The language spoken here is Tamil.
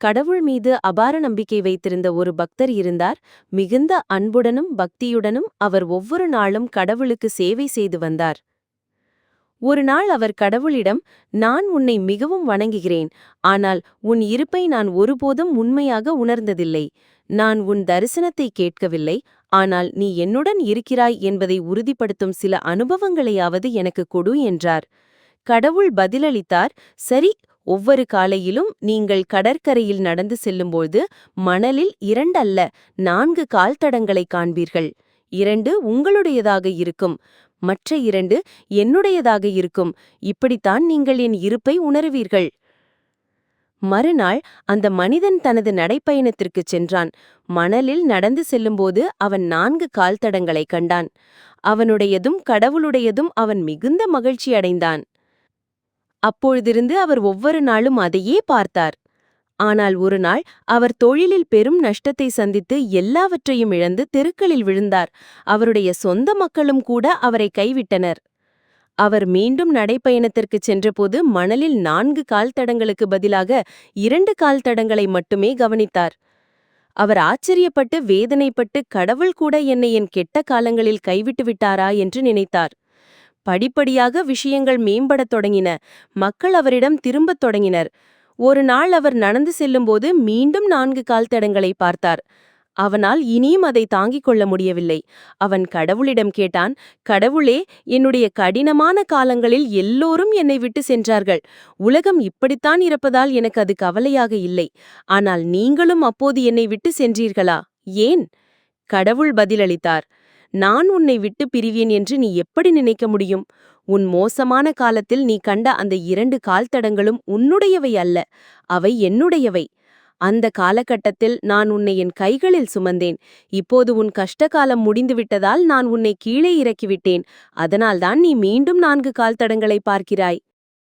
கடவுள் மீது அபார நம்பிக்கை வைத்திருந்த ஒரு பக்தர் இருந்தார். மிகுந்த அன்புடனும் பக்தியுடனும் அவர் ஒவ்வொரு நாளும் கடவுளுக்கு சேவை செய்து வந்தார். ஒரு நாள் அவர் கடவுளிடம் நான் உன்னை மிகவும் வணங்குகிறேன். ஆனால் உன் இருப்பை நான் ஒருபோதும் உண்மையாக உணர்ந்ததில்லை. நான் உன் தரிசனத்தை கேட்கவில்லை. ஆனால் நீ என்னுடன் இருக்கிறாய் என்பதை உறுதிப்படுத்தும் சில அனுபவங்களையாவது எனக்கு கொடு என்றார். கடவுள் பதிலளித்தார் சரி ஒவ்வொரு காலையிலும் நீங்கள் கடற்கரையில் நடந்து செல்லும்போது மணலில் இரண்டல்ல நான்கு கால்தடங்களை காண்பீர்கள். இரண்டு உங்களுடையதாக இருக்கும் மற்ற இரண்டு என்னுடையதாக இருக்கும். இப்படித்தான் நீங்கள் என் இருப்பை உணருவீர்கள். மறுநாள் அந்த மனிதன் தனது நடைப்பயணத்திற்குச் சென்றான். மணலில் நடந்து செல்லும்போது அவன் நான்கு கால்தடங்களைக் கண்டான். அவனுடையதும் கடவுளுடையதும் அவன் மிகுந்த மகிழ்ச்சி அடைந்தான் அப்பொழுதிருந்து அவர் ஒவ்வொரு நாளும் அதையே பார்த்தார். ஆனால் ஒரு நாள் அவர் தொழிலில் பெரும் நஷ்டத்தை சந்தித்து எல்லாவற்றையும் இழந்து தெருக்களில் விழுந்தார். அவருடைய சொந்த மக்களும் கூட அவரை கைவிட்டனர். அவர் மீண்டும் நடைப்பயணத்திற்குச் சென்றபோது மணலில் நான்கு கால் தடங்களுக்கு பதிலாக இரண்டு கால் தடங்களை மட்டுமே கவனித்தார். அவர் ஆச்சரியப்பட்டு வேதனைப்பட்டு கடவுள் கூட என்னை என் கெட்ட காலங்களில் கைவிட்டு விட்டாரா என்று நினைத்தார். படிப்படியாக விஷயங்கள் மேம்படத் தொடங்கின. மக்கள் அவரிடம் திரும்பத் தொடங்கினர். ஒரு நாள் அவர் நடந்து செல்லும்போது மீண்டும் நான்கு கால் தடங்களை பார்த்தார். அவனால் இனியும் அதை தாங்கிக் கொள்ள முடியவில்லை. அவன் கடவுளிடம் கேட்டான் கடவுளே என்னுடைய கடினமான காலங்களில் எல்லோரும் என்னை விட்டு சென்றார்கள். உலகம் இப்படித்தான் இருப்பதால் எனக்கு அது கவலையாக இல்லை. ஆனால் நீங்களும் அப்போது என்னை விட்டு சென்றீர்களா? ஏன்? கடவுள் பதிலளித்தார். நான் உன்னை விட்டு பிரிவேன் என்று நீ எப்படி நினைக்க முடியும்? உன் மோசமான காலத்தில் நீ கண்ட அந்த இரண்டு கால்தடங்களும் உன்னுடையவை அல்ல அவை என்னுடையவை. அந்த காலகட்டத்தில் நான் உன்னை என் கைகளில் சுமந்தேன். இப்போது உன் கஷ்டகாலம் முடிந்துவிட்டதால் நான் உன்னை கீழே இறக்கிவிட்டேன். அதனால்தான் நீ மீண்டும் நான்கு கால்தடங்களை பார்க்கிறாய்.